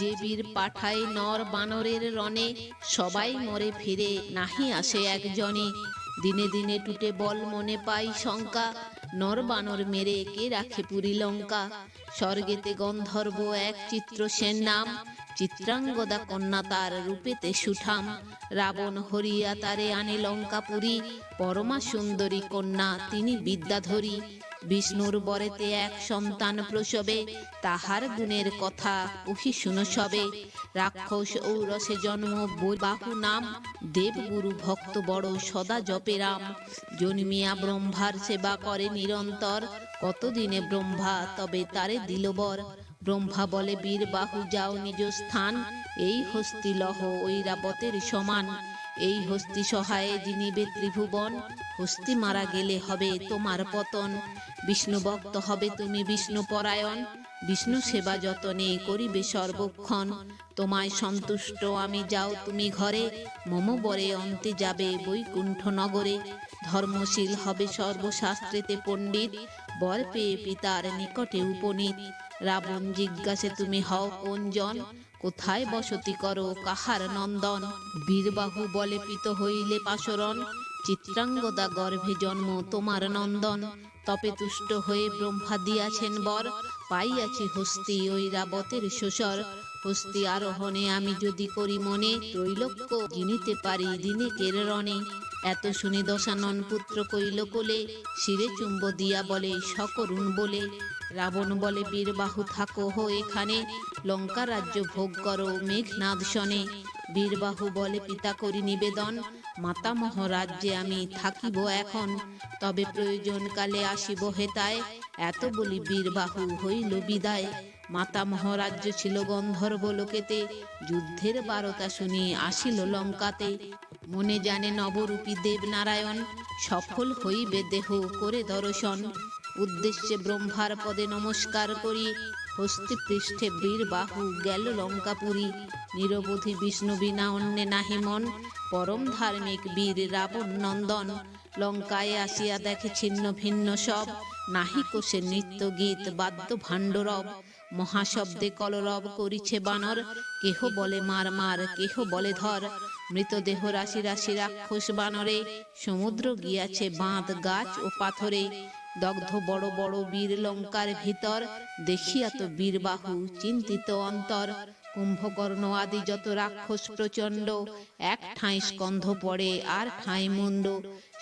যে বীর পাঠায় নর বানরের রণে, সবাই মরে ফিরে, নাহি আসে একজনে। দিনে দিনে টুটে বল মনে পাই শঙ্কা, নর বানর মেরে কে রাখে পুরী লঙ্কা? স্বর্গেতে গন্ধর্ব এক চিত্র সেন নাম, চিত্রাঙ্গদা কন্যা তার রূপেতে সুঠাম। রাবণ হরিয়া তারে আনে লঙ্কাপুরী পরমা সুন্দরী কন্যা তিনি বিদ্যাধরী। বিষ্ণুর বরেতে এক সন্তান প্রসবে, তাহার গুণের কথা ওহি শুনো সবে। রাক্ষস ঔরসে জন্ম বাহু নাম, দেবগুরু ভক্ত বড় সদা জপে রাম। জন্মিয়া ব্রহ্মার সেবা করে নিরন্তর, কতদিনে ব্রহ্মা তবে তারে দিল বর। ব্রহ্মা বলে, বীর বাহু যাও নিজ স্থান, এই হস্তি লহ ঐরাবতের সমান। এই হস্তি সহায়ে যিনিবে ত্রিভুবন হস্তি মারা গেলে হবে তোমার পতন। বিষ্ণু ভক্ত হবে তুমি বিষ্ণু পরায়ণ, বিষ্ণু সেবা যতনে করিবে সর্বক্ষণ। তোমায় সন্তুষ্ট আমি যাও তুমি ঘরে, মম বরে অন্তে যাবে বৈকুণ্ঠ নগরে। ধর্মশীল হবে সর্বশাস্ত্রেতে পণ্ডিত, বর পেয়ে পিতার নিকটে উপনীত। রাবণ জিজ্ঞাসে তুমি হও কোন জন কোথায় বসতি করো, কাহার নন্দন? বীরবাহু বলে পিত হইলে পাশরণ। চিত্রাঙ্গদা গর্ভে জন্ম, তোমার নন্দন। তপে তুষ্ট হয়ে ব্রহ্মা দিয়াছেন বর। পাইয়াছি হস্তি ওই রাবতের শোষর। হস্তি আরোহণে আমি যদি করি মনে, ত্রৈলোক্য জিনিতে পারি দিনে কের রণে। এত শুনি দশানন পুত্র কইল কোলে, শিরে চুম্ব দিয়া বলে, সকরুণ বলে। রাবণ বলে, বীরবাহু থাকো হো এখানে, লঙ্কা রাজ্য ভোগ করো মেঘনাদ শনে বীরবাহু বলে, পিতা করি নিবেদন মাতামহ রাজ্যে আমি থাকিব এখন। তবে প্রয়োজন কালে আসিব হেতায়, এত বলি বীরবাহু হইল বিদায়। মাতামহ রাজ্য ছিল গন্ধর্ব লোকেতে, যুদ্ধের বারতা শুনি আসিল লঙ্কাতে। মনে জানে নবরূপী দেবনারায়ণ, সফল হইবে দেহ করে দর্শন। উদ্দেশ্যে ব্রহ্মার পদে নমস্কার করি, হস্তি পৃষ্ঠে বীর বাহু গেল লঙ্কাপুরী। নিরবধি বিষ্ণু বিনা অন্যে নাহি মন, পরম ধার্মিক বীর রাবণ নন্দন। লঙ্কায় আসিয়া দেখে ছিন্ন ভিন্ন সব, নাহি কোষে নৃত্য গীত বাদ্য ভাণ্ডরব। মহাশব্দে কলরব করিছে বানর, কেহ বলে মার মার কেহ বলে ধর। মৃতদেহ রাশি রাশি রাক্ষস বানরে, সমুদ্র গিয়াছে বাঁধ, গাছ ও পাথরে। দগ্ধ বড় বড় বীর লঙ্কার ভিতর দেখিয়া তো বীরবাহু চিন্তিত অন্তর। কুম্ভকর্ণ আদি যত রাক্ষস প্রচণ্ড, এক ঠাঁই স্কন্ধ পড়ে, আর ঠাঁই মুন্ড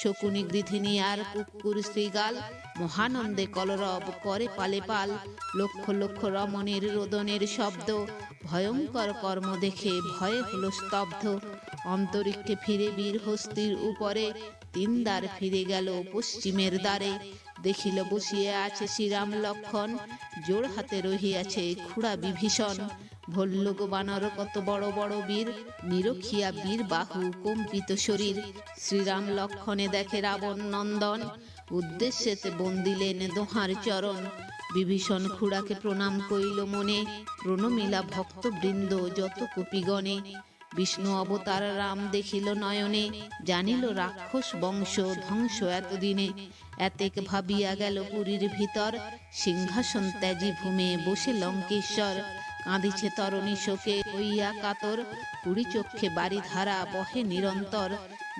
শকুনি গৃধিনী আর কুকুর শ্রীগাল, মহানন্দে কলরব করে পালে পাল। লক্ষ লক্ষ রমণের রোদনের শব্দ, ভয়ঙ্কর কর্ম দেখে ভয়ে হলো স্তব্ধ। অন্তরিক্ষে ফিরে বীর হস্তির উপরে তিন দ্বার ফিরে গেল পশ্চিমের দ্বারে। দেখিল বসিয়ে আছে শ্রীরাম লক্ষণ, জোর হাতে রহিয়াছে খুড়া বিভীষণ। ভল্লুক বানর, কত বড় বড় বীর, নিরক্ষিয়া বীর বাহু, কম্পিত শরীর। শ্রীরাম লক্ষণে দেখে রাবণ নন্দন, উদ্দেশ্যেতে বন্দিলেন দোহার চরণ। বিভীষণ খুড়াকে প্রণাম কইল মনে, প্রণমিলা ভক্তবৃন্দ যত কপিগণে। বিষ্ণু অবতার রাম দেখিল নয়নে, জানিল রাক্ষস বংশ ধ্বংস এতদিনে। এতেক ভাবিয়া গেল পুরীর ভিতর, সিংহাসন ত্যাজি ভূমে বসে লঙ্কেশ্বর। কাঁদিছে তরণী শোকে হইয়া কাতর কুড়ি চক্ষে বাড়ি ধারা বহে নিরন্তর।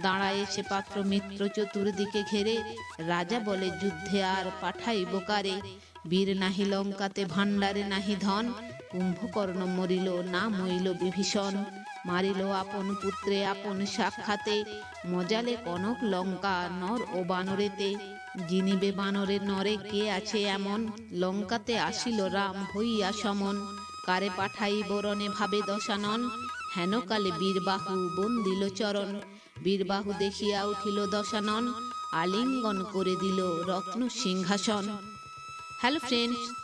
দাঁড়ায়েছে পাত্র মিত্র চতুর্দিকে ঘেরে, রাজা বলে, যুদ্ধে আর পাঠাইব কারে? বীর নাহি লঙ্কাতে, ভাণ্ডারে নাহি ধন। কুম্ভকর্ণ মরিল, না মইল বিভীষণ। মারিল আপন পুত্রে, আপন সাক্ষাতে। মজালে কনক লঙ্কা নর ও বানরেতে। জিনিবে বানরে নরে কে আছে এমন? লঙ্কাতে আসিল রাম হইয়া সমন। কারে পাঠাই বরণে ভাবে দশানন? হেনকালে বীরবাহু বন্দিল চরণ। বীরবাহু দেখিয়া উঠিল দশানন। আলিঙ্গন করে দিল রত্ন সিংহাসন। Hello friends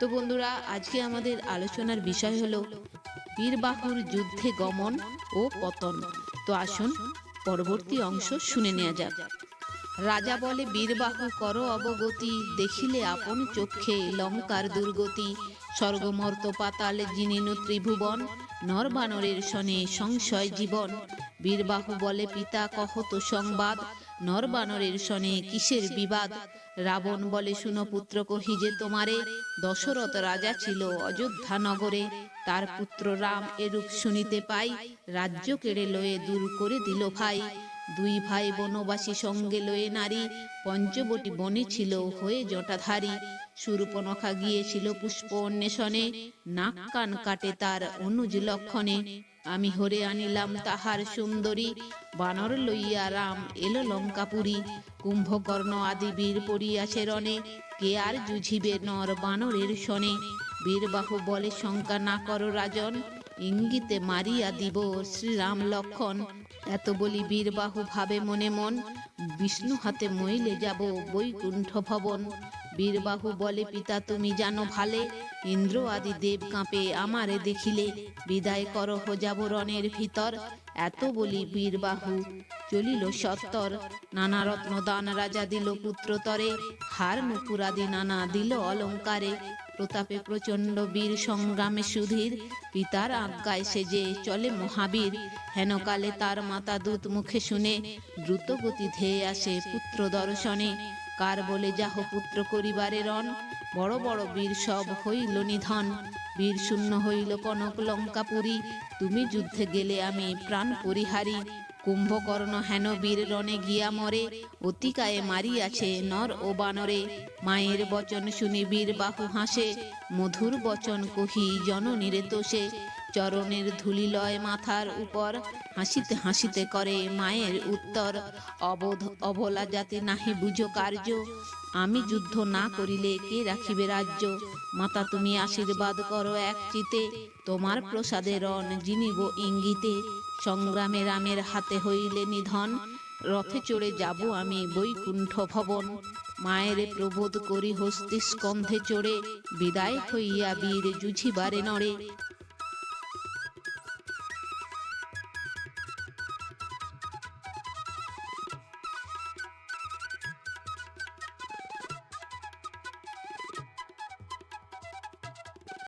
তো বন্ধুরা, আজকে আমাদের আলোচনার বিষয় হলো বীরবাহুর যুদ্ধে গমন ও পতন। তো আসুন, পরবর্তী অংশ শুনে নেওয়া যাক। রাজা বলে বীরবাহু কর অবগতি, দেখিলে আপন চক্ষে লঙ্কার দুর্গতি। স্বর্গমর্ত পাতালে জিনিনু ত্রিভুবন, নরবানরের শনে সংশয় জীবন। বীরবাহু বলে, পিতা কহত সংবাদ নরবানরের শনে কিসের বিবাদ? রাবণ বলে, শুনো পুত্র, কহি যে তোমারে দশরথ রাজা ছিল অযোধ্যা নগরে তার পুত্র রাম এরূপ শুনিতে পাই, রাজ্য কেড়ে লয়ে দূর করে দিল ভাই। দুই ভাই বনবাসী সঙ্গে লয়ে নারী পঞ্চবটি বনে ছিল, হয়ে জটাধারী। সুরূপনখা গিয়েছিল পুষ্প অন্বেষণে, নাক কান কাটে তার অনুজ লক্ষণে। আমি হরে আনিলাম তাহার সুন্দরী, বানর লইয়া রাম এলো লঙ্কাপুরী। কুম্ভকর্ণ আদি বীর পড়িয়াছে রণে কে আর জুঝিবে নর বানরের শনে। বীরবাহু বলে, শঙ্কা না কর রাজন, ইঙ্গিতে মারিয়া দিব শ্রীরাম লক্ষণ। এত বলি বীরবাহু ভাবে মনে মন, বিষ্ণু হাতে মইলে যাব বৈকুণ্ঠ ভবন। বীরবাহু বলে, পিতা, তুমি জানো ভালে, ইন্দ্র আদি দেব কাঁপে আমারে দেখিলে। বিদায় করহ যাব রণের ভিতর, এত বলি বীরবাহু। চলিল সত্তর, নানা রত্ন দান রাজা দিল পুত্রতরে হার নুপুরাদি নানা দিল অলঙ্কারে। প্রতাপে প্রচণ্ড বীর সংগ্রামে সুধীর। পিতার আজ্ঞায় সেজে চলে মহাবীর, হেনকালে তার মাতা দূত মুখে শুনে দ্রুত গতি ধেয়ে আসে পুত্র দর্শনে। কার বলে যাহ পুত্র করিবারে রণ? বড় বড় বীর সব হইল নিধন। বীর শূন্য হইল কনক লঙ্কাপুরী। তুমি যুদ্ধে গেলে আমি প্রাণ পরিহারি। কুম্ভকর্ণ হেন বীর রণে গিয়া মরে, অতিকায়ে মারিয়াছে নর ও বানরে। মায়ের বচন শুনি বীর বাহু হাসে, মধুর বচন কহি জননীরে তোষে। চরণের ধুলি লয় মাথার উপর হাসিতে হাসিতে করে মায়ের উত্তর, অবোধ, অবলা যাতে নাহি বুঝো কার্য। আমি যুদ্ধ না করিলে কে রাখিবে রাজ্য? মাতা তুমি আশীর্বাদ করো এক চিতে। তোমার প্রসাদে রণ জিনিব ইঙ্গিতে। সংগ্রামে রামের হাতে হইলে নিধন। রথে চড়ে যাব আমি বৈকুণ্ঠ ভবন। মায়ের প্রবোধ করি হস্তি স্কন্ধে চড়ে। বিদায় হইয়া বীর জুঝিবারে নড়ে।